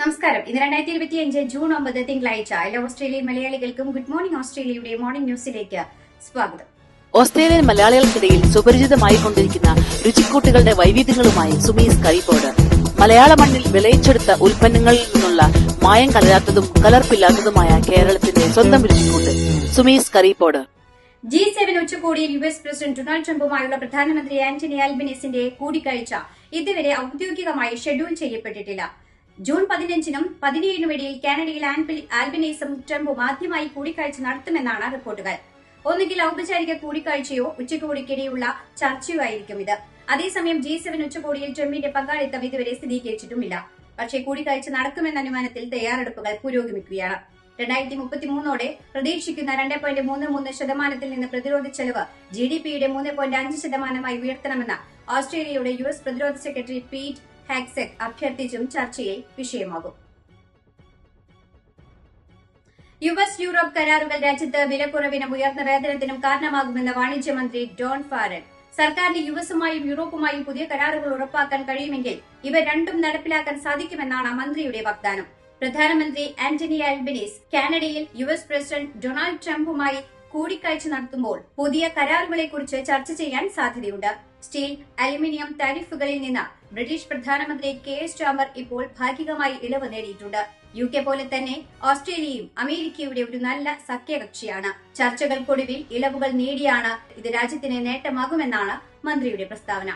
നമസ്കാരം. ഇന്ന് രണ്ടായിരത്തി ഇരുപത്തി അഞ്ച് ജൂൺ ഒമ്പത് തിങ്കളാഴ്ച എല്ലാ ഓസ്ട്രേലിയൻ മലയാളികൾക്കും ഗുഡ് മോർണിംഗ് ഓസ്ട്രേലിയയുടെ മോർണിംഗ് ന്യൂസിലേക്ക് സ്വാഗതം. ഓസ്ട്രേലിയൻ മലയാളികൾക്കിടയിൽ സുപരിചിതമായി കൊണ്ടിരിക്കുന്ന രുചിക്കൂട്ടുകളുടെ വൈവിധ്യങ്ങളുമായി സുമീസ് കറിബോർഡ് മലയാള മണ്ണിൽ വിളയിച്ചെടുത്ത ഉൽപ്പന്നങ്ങളിൽ നിന്നുള്ള മായം കലരാത്തതും കലർപ്പില്ലാത്തതുമായ കേരളത്തിന്റെ സ്വന്തം രുചിക്കൂട്ട് സുമീസ് കറിപ്പോട് ജി സെവൻ ഉച്ചകോടിയിൽ യു എസ് പ്രസിഡന്റ് ഡൊണാൾഡ് ട്രംപുമായുള്ള പ്രധാനമന്ത്രി ആന്റണി ആൽബിനിസിന്റെ കൂടിക്കാഴ്ച ഇതുവരെ ഔദ്യോഗികമായി ഷെഡ്യൂൾ ചെയ്യപ്പെട്ടിട്ടില്ല. ജൂൺ പതിനഞ്ചിനും പതിനേഴിനും ഇടയിൽ കാനഡയിൽ ആൽബിനേസും ട്രംപും ആദ്യമായി കൂടിക്കാഴ്ച നടത്തുമെന്നാണ് റിപ്പോർട്ടുകൾ. ഒന്നുകിൽ ഔപചാരിക കൂടിക്കാഴ്ചയോ ഉച്ചകോടിക്കിടെയുള്ള ചർച്ചയോ ആയിരിക്കും ഇത്. അതേസമയം ജി സെവൻ ഉച്ചകോടിയിൽ ട്രംപിന്റെ പങ്കാളിത്തം ഇതുവരെ സ്ഥിരീകരിച്ചിട്ടുമില്ല. പക്ഷേ കൂടിക്കാഴ്ച നടക്കുമെന്ന അനുമാനത്തിൽ തയ്യാറെടുപ്പുകൾ പുരോഗമിക്കുകയാണ്. രണ്ടായിരത്തി മുപ്പത്തിമൂന്നോടെ പ്രതീക്ഷിക്കുന്ന രണ്ട് പോയിന്റ് മൂന്ന് മൂന്ന് ശതമാനത്തിൽ നിന്ന് പ്രതിരോധ ചെലവ് ജി ഡി പിയുടെ മൂന്ന് പോയിന്റ് അഞ്ച് ശതമാനമായി ഉയർത്തണമെന്ന് ഓസ്ട്രേലിയയുടെ യു എസ് പ്രതിരോധ സെക്രട്ടറി പീറ്റ് ഹാക്സെക് അഭ്യർത്ഥിച്ചും ചർച്ചയിൽ വിഷയമാകും. യു എസ് യൂറോപ്പ് കരാറുകൾ രാജ്യത്ത് വിലക്കുറവിനും ഉയർന്ന വേതനത്തിനും കാരണമാകുമെന്ന് വാണിജ്യമന്ത്രി ഡോൺ ഫാരൻ. സർക്കാരിന് യു എസുമായും യൂറോപ്പുമായും പുതിയ കരാറുകൾ ഉറപ്പാക്കാൻ കഴിയുമെങ്കിൽ ഇവ രണ്ടും നടപ്പിലാക്കാൻ സാധിക്കുമെന്നാണ് മന്ത്രിയുടെ വാഗ്ദാനം. പ്രധാനമന്ത്രി ആന്റണി ആൽബനീസ് കാനഡയിൽ യു പ്രസിഡന്റ് ഡൊണാൾഡ് ട്രംപുമായി കൂടിക്കാഴ്ച നടത്തുമ്പോൾ പുതിയ കരാറുകളെക്കുറിച്ച് ചർച്ച ചെയ്യാൻ സാധ്യതയുണ്ട്. സ്റ്റീൽ അലുമിനിയം താരിഫുകളിൽ നിന്ന് ബ്രിട്ടീഷ് പ്രധാനമന്ത്രി കെ എസ് ചാമർ ഇപ്പോൾ ഭാഗികമായി ഇളവ് നേടിയിട്ടുണ്ട്. യു കെ പോലെ തന്നെ ഓസ്ട്രേലിയയും അമേരിക്കയുടെ ഒരു നല്ല സഖ്യകക്ഷിയാണ്. ചർച്ചകൾക്കൊടുവിൽ ഇളവുകൾ നേടിയാണ് ഇത് രാജ്യത്തിന് നേട്ടമാകുമെന്നാണ് മന്ത്രിയുടെ പ്രസ്താവന.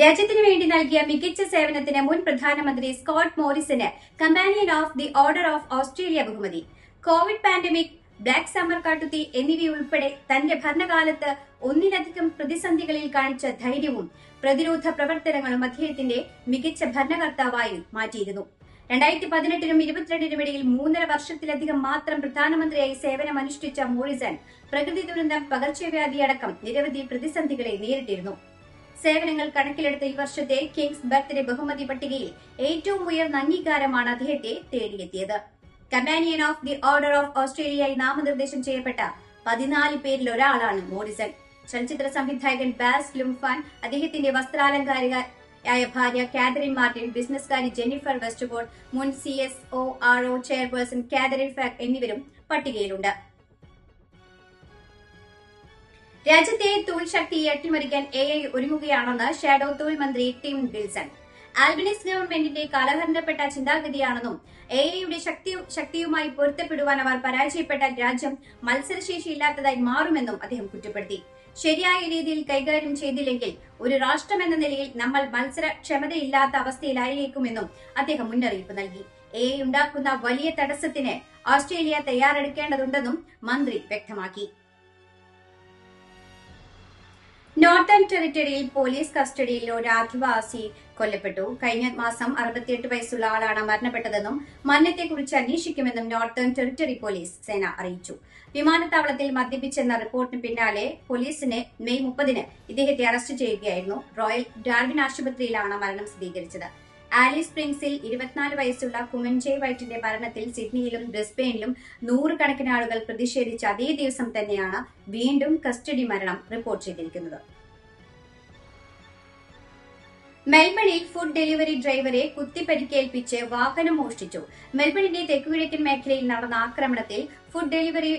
രാജ്യത്തിനു വേണ്ടി നൽകിയ മികച്ച സേവനത്തിന് മുൻ പ്രധാനമന്ത്രി Scott മോറിസന് companion of the order of Australia ബഹുമതി. കോവിഡ് പാൻഡമിക് ബ്ലാക്ക് സമ്മർ കാട്ടുതീ എന്നിവയുൾപ്പെടെ തന്റെ ഭരണകാലത്ത് ഒന്നിലധികം പ്രതിസന്ധികളിൽ കാണിച്ച ധൈര്യവും പ്രതിരോധ പ്രവർത്തനങ്ങളും അദ്ദേഹത്തിന്റെ മികച്ച ഭരണകർത്താവായി മാറ്റിയിരുന്നു. രണ്ടായിരത്തി പതിനെട്ടിനും ഇരുപത്തിരണ്ടിനും ഇടയിൽ മൂന്നര വർഷത്തിലധികം മാത്രം പ്രധാനമന്ത്രിയായി സേവനമനുഷ്ഠിച്ച മോറിസൺ പ്രകൃതി ദുരന്തം പകർച്ചവ്യാധി അടക്കം നിരവധി പ്രതിസന്ധികളെ നേരിട്ടിരുന്നു. സേവനങ്ങൾ കണക്കിലെടുത്ത ഈ വർഷത്തെ കിങ്സ് ബർത്ത്ഡേ ബഹുമതി പട്ടികയിൽ ഏറ്റവും ഉയർന്ന അംഗീകാരമാണ് അദ്ദേഹത്തെ തേടിയെത്തിയത്. Companion of the order of ഓസ്ട്രേലിയയായി നാമനിർദ്ദേശം ചെയ്യപ്പെട്ട പതിനാല് പേരിൽ ഒരാളാണ് മോറിസൺ ചലച്ചിത്ര സംവിധായകൻ ബാസ് ലുംഫാൻ അദ്ദേഹത്തിന്റെ വസ്ത്രാലങ്കാരികയായ ഭാര്യ കാതറിൻ മാർട്ടിൻ ബിസിനസ്കാരി ജെന്നിഫർ വെസ്റ്റ്ബോർഡ് മുൻ C S O R O chairperson Catherine ഫാക് എന്നിവരും പട്ടികയിലുണ്ട്. രാജ്യത്തെ തൊഴിൽ ശക്തിയെ അട്ടിമറിക്കാൻ എ ഐ ഒരുങ്ങുകയാണെന്ന് ഷാഡോ തൊഴിൽ മന്ത്രി ടിം വിൽസൺ. ആൽബനീസ് ഗവൺമെന്റിന്റെ കാലഹരണപ്പെട്ട ചിന്താഗതിയാണെന്നും എ ഐയുടെ ശക്തിയുമായി പൊരുത്തപ്പെടുവാൻ അവർ പരാജയപ്പെട്ട രാജ്യം മത്സരശേഷിയില്ലാത്തതായി മാറുമെന്നും അദ്ദേഹം കുറ്റപ്പെടുത്തി. ശരിയായ രീതിയിൽ കൈകാര്യം ചെയ്തില്ലെങ്കിൽ ഒരു രാഷ്ട്രമെന്ന നിലയിൽ നമ്മൾ മത്സരക്ഷമതയില്ലാത്ത അവസ്ഥയിലായേക്കുമെന്നും അദ്ദേഹം മുന്നറിയിപ്പ് നൽകി. എ ഉണ്ടാക്കുന്ന വലിയ തടസ്സത്തിന് ഓസ്ട്രേലിയ തയ്യാറെടുക്കേണ്ടതുണ്ടെന്നും മന്ത്രി വ്യക്തമാക്കി. നോർത്തേൺ ടെറിട്ടറിയിൽ പോലീസ് കസ്റ്റഡിയിൽ ഒരു ആദിവാസി കൊല്ലപ്പെട്ടു. കഴിഞ്ഞ മാസം അറുപത്തിയെട്ട് വയസ്സുള്ള ആളാണ് മരണപ്പെട്ടതെന്നും മരണത്തെക്കുറിച്ച് അന്വേഷിക്കുമെന്നും നോർത്തേൺ ടെറിട്ടറി പോലീസ് സേന അറിയിച്ചു. വിമാനത്താവളത്തിൽ മദ്യപിച്ചെന്ന റിപ്പോർട്ടിന് പിന്നാലെ പോലീസിനെ മെയ് മുപ്പതിന് ഇദ്ദേഹത്തെ അറസ്റ്റ് ചെയ്യുകയായിരുന്നു. റോയൽ ഡാർവിൻ ആശുപത്രിയിലാണ് മരണം സ്ഥിരീകരിച്ചത്. ആലി സ്പ്രിംഗ്സിൽ ഇരുപത്തിനാല് വയസ്സുള്ള കുമൻജെ വൈറ്റിന്റെ മരണത്തിൽ സിഡ്നിയിലും ബ്രിസ്ബെയിനിലും നൂറുകണക്കിന് ആളുകൾ പ്രതിഷേധിച്ച അതേ ദിവസം തന്നെയാണ് വീണ്ടും കസ്റ്റഡി മരണം റിപ്പോർട്ട് ചെയ്തിരിക്കുന്നത്. മെൽബണിൽ ഫുഡ് ഡെലിവറി ഡ്രൈവറെ കുത്തിപ്പരിക്കേൽപ്പിച്ച് വാഹനം മോഷ്ടിച്ചു. മെൽബണിന്റെ തെക്കുകിഴക്കൻ മേഖലയിൽ നടന്ന ആക്രമണത്തിൽ ഫുഡ് ഡെലിവറി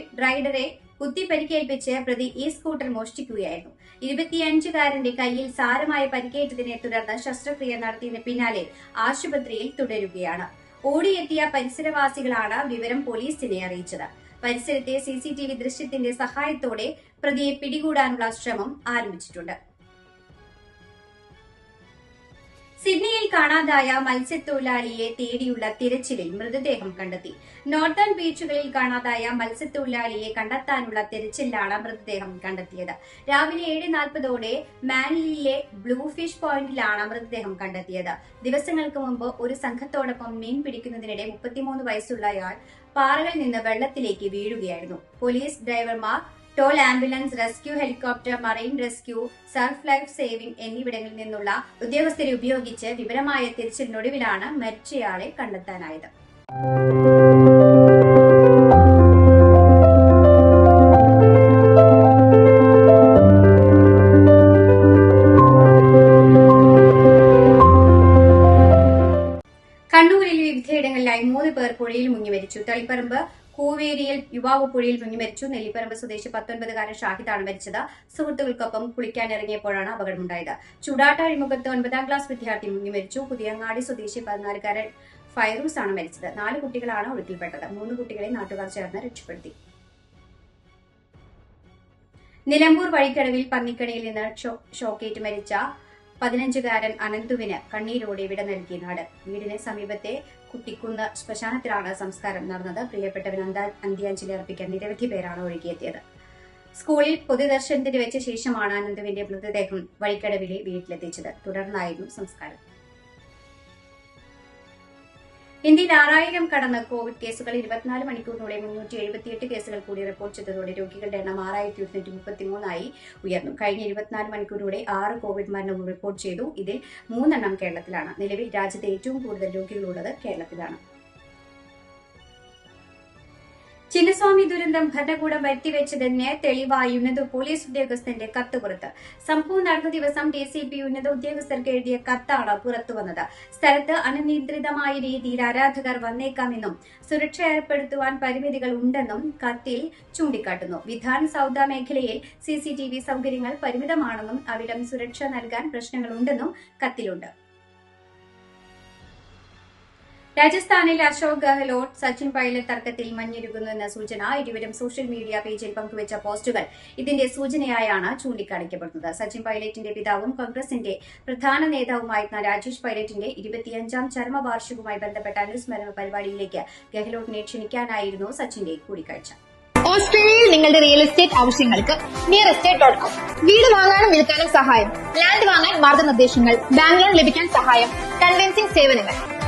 റൈഡറെ കുത്തിപ്പരിക്കേൽപ്പിച്ച് പ്രതി ഈ സ്കൂട്ടർ മോഷ്ടിക്കുകയായിരുന്നു. ഇരുപത്തിയഞ്ചുകാരന്റെ കയ്യിൽ സാരമായ പരിക്കേറ്റതിനെ തുടർന്ന് ശസ്ത്രക്രിയ നടത്തിയതിന് പിന്നാലെ ആശുപത്രിയിൽ തുടരുകയാണ്. ഓടിയെത്തിയ പരിസരവാസികളാണ് വിവരം പോലീസിനെ അറിയിച്ചത്. പരിസരത്തെ സിസിടിവി ദൃശ്യത്തിന്റെ സഹായത്തോടെ പ്രതിയെ പിടികൂടാനുള്ള ശ്രമം ആരംഭിച്ചിട്ടുണ്ട്. സിഡ്നിയിൽ കാണാതായ മത്സ്യത്തൊഴിലാളിയെ തേടിയുള്ള തിരച്ചിലിൽ മൃതദേഹം കണ്ടെത്തി. നോർത്തേൺ ബീച്ചുകളിൽ കാണാതായ മത്സ്യത്തൊഴിലാളിയെ കണ്ടെത്താനുള്ള തിരച്ചിലാണ് മൃതദേഹം കണ്ടെത്തിയത്. രാവിലെ ഏഴ് നാൽപ്പതോടെ മാനിലിയിലെ ബ്ലൂ ഫിഷ് പോയിന്റിലാണ് മൃതദേഹം കണ്ടെത്തിയത്. ദിവസങ്ങൾക്ക് മുമ്പ് ഒരു സംഘത്തോടൊപ്പം മീൻ പിടിക്കുന്നതിനിടെ മുപ്പത്തിമൂന്ന് വയസ്സുള്ളയാൾ പാറകളിൽ നിന്ന് വെള്ളത്തിലേക്ക് വീഴുകയായിരുന്നു. പോലീസ് ഡ്രൈവർമാർ toll ambulance rescue helicopter marine rescue surf life saving എന്നിവിടങ്ങളിൽ നിന്നുള്ള ഉദ്യോഗസ്ഥരെ ഉപയോഗിച്ച് വിവരമായ തിരച്ചിലിനൊടുവിലാണ് മരിച്ചയാളെ കണ്ടെത്താനായത്. കണ്ണൂരിൽ വിവിധയിടങ്ങളിലായി മൂന്ന് പേർ പുഴയിൽ മുങ്ങി മരിച്ചു. തളിപ്പറമ്പ് കൂവേരിയിൽ യുവാവ് പുഴയിൽ മുങ്ങി മരിച്ചു. നെല്ലിപ്പറമ്പ് സ്വദേശി പത്തൊൻപതുകാരൻ ഷാഹിദാണ് മരിച്ചത്. സുഹൃത്തുക്കൾക്കൊപ്പം കുളിക്കാനിറങ്ങിയപ്പോഴാണ് അപകടമുണ്ടായത്. ചൂടാട്ട അഴിമുഖത്ത് ഒൻപതാം ക്ലാസ് വിദ്യാർത്ഥി മുങ്ങി മരിച്ചു. പുതിയങ്ങാടി സ്വദേശി പതിനാലുകാരൻ ഫൈറൂസ് ആണ് മരിച്ചത്. നാല് കുട്ടികളാണ് ഒഴുക്കിൽപ്പെട്ടത്. മൂന്ന് കുട്ടികളെ നാട്ടുകാർ ചേർന്ന് രക്ഷപ്പെടുത്തി. നിലമ്പൂർ വഴിക്കടവിൽ പന്നിക്കടയിൽ നിന്ന് ഷോക്കേറ്റ് മരിച്ച പതിനഞ്ചുകാരൻ അനന്തുവിന് കണ്ണീരോടെ വിട നൽകിയ നാട്. വീടിന് സമീപത്തെ കുട്ടിക്കുന്ന് ശ്മശാനത്തിലാണ് സംസ്കാരം നടന്നത്. പ്രിയപ്പെട്ടവൻ അന്താ- അന്ത്യാഞ്ജലി അർപ്പിക്കാൻ നിരവധി പേരാണ് ഒഴുകിയെത്തിയത്. സ്കൂളിൽ പൊതുദർശനത്തിന് വെച്ച ശേഷമാണ് അനന്തുവിന്റെ മൃതദേഹം വഴിക്കടവിലെ വീട്ടിലെത്തിച്ചത്. തുടർന്നായിരുന്നു സംസ്കാരം. ഇന്ത്യയിൽ ആറായിരം കടന്ന കോവിഡ് കേസുകൾ ഇരുപത്തിനാല് മണിക്കൂറിനുള്ളിൽ മുന്നൂറ്റി എഴുപത്തിയെട്ട് കേസുകൾ കൂടി റിപ്പോർട്ട് ചെയ്തതോടെ രോഗികളുടെ എണ്ണം ആറായിരത്തി ഒരുന്നൂറ്റി മുപ്പത്തിമൂന്നായി ഉയർന്നു. കഴിഞ്ഞ ഇരുപത്തിനാല് മണിക്കൂറിലൂടെ ആറ് കോവിഡ് മരണവും റിപ്പോർട്ട് ചെയ്തു. ഇതിൽ മൂന്നെണ്ണം കേരളത്തിലാണ്. നിലവിൽ രാജ്യത്തെ ഏറ്റവും കൂടുതൽ രോഗികളുള്ളത് കേരളത്തിലാണ്. ചിന്നസ്വാമി ദുരന്തം ഭരണകൂടം വരുത്തിവെച്ചതിന് തെളിവായി ഉന്നത പോലീസ് ഉദ്യോഗസ്ഥന്റെ കത്ത് പുറത്ത് സംഭവം നടന്ന ദിവസം ഡി സി പി ഉന്നത ഉദ്യോഗസ്ഥർക്ക് എഴുതിയ കത്താണ് പുറത്തുവന്നത് സ്ഥലത്ത് അനിയന്ത്രിതമായ രീതിയിൽ ആരാധകർ വന്നേക്കാമെന്നും സുരക്ഷ ഏർപ്പെടുത്തുവാൻ പരിമിതികൾ ഉണ്ടെന്നും കത്തിൽ ചൂണ്ടിക്കാട്ടുന്നു. വിധാൻ സൌദ മേഖലയിൽ സി സി ടി വി സൗകര്യങ്ങൾ പരിമിതമാണെന്നും അവിടം സുരക്ഷ നൽകാൻ പ്രശ്നങ്ങളുണ്ടെന്നും കത്തിലുണ്ട്. രാജസ്ഥാനിൽ അശോക് ഗെഹ്ലോട്ട് സച്ചിൻ പൈലറ്റ് തർക്കത്തിൽ മഞ്ഞിരുകുന്നുവെന്ന സൂചന ഇരുവരും സോഷ്യൽ മീഡിയ പേജിൽ പങ്കുവച്ച പോസ്റ്റുകൾ ഇതിന്റെ സൂചനയായാണ് ചൂണ്ടിക്കാണിക്കപ്പെടുന്നത്. സച്ചിൻ പൈലറ്റിന്റെ പിതാവും കോൺഗ്രസിന്റെ പ്രധാന നേതാവുമായിരുന്ന രാജേഷ് പൈലറ്റിന്റെ ഇരുപത്തിയഞ്ചാം ചരമവാർഷികവുമായി ബന്ധപ്പെട്ട അനുസ്മരണ പരിപാടിയിലേക്ക് ഗെഹ്ലോട്ടിനെ ക്ഷണിക്കാനായിരുന്നു സച്ചിന്റെ കൂടിക്കാഴ്ച. ഓസ്ട്രേലിയയിൽ നിങ്ങളുടെ റിയൽ എസ്റ്റേറ്റ് ആവശ്യങ്ങൾക്ക് നിയർ എസ്റ്റേറ്റ് ഡോട്ട് കോം വീട് വാങ്ങാനും വിൽക്കാനും സഹായം ലാൻഡ് വാങ്ങാൻ മാർഗനിർദ്ദേശങ്ങൾ ബാങ്ക് ലോൺ ലഭിക്കാൻ സഹായം കൺവെൻസിംഗ് സേവനങ്ങൾ.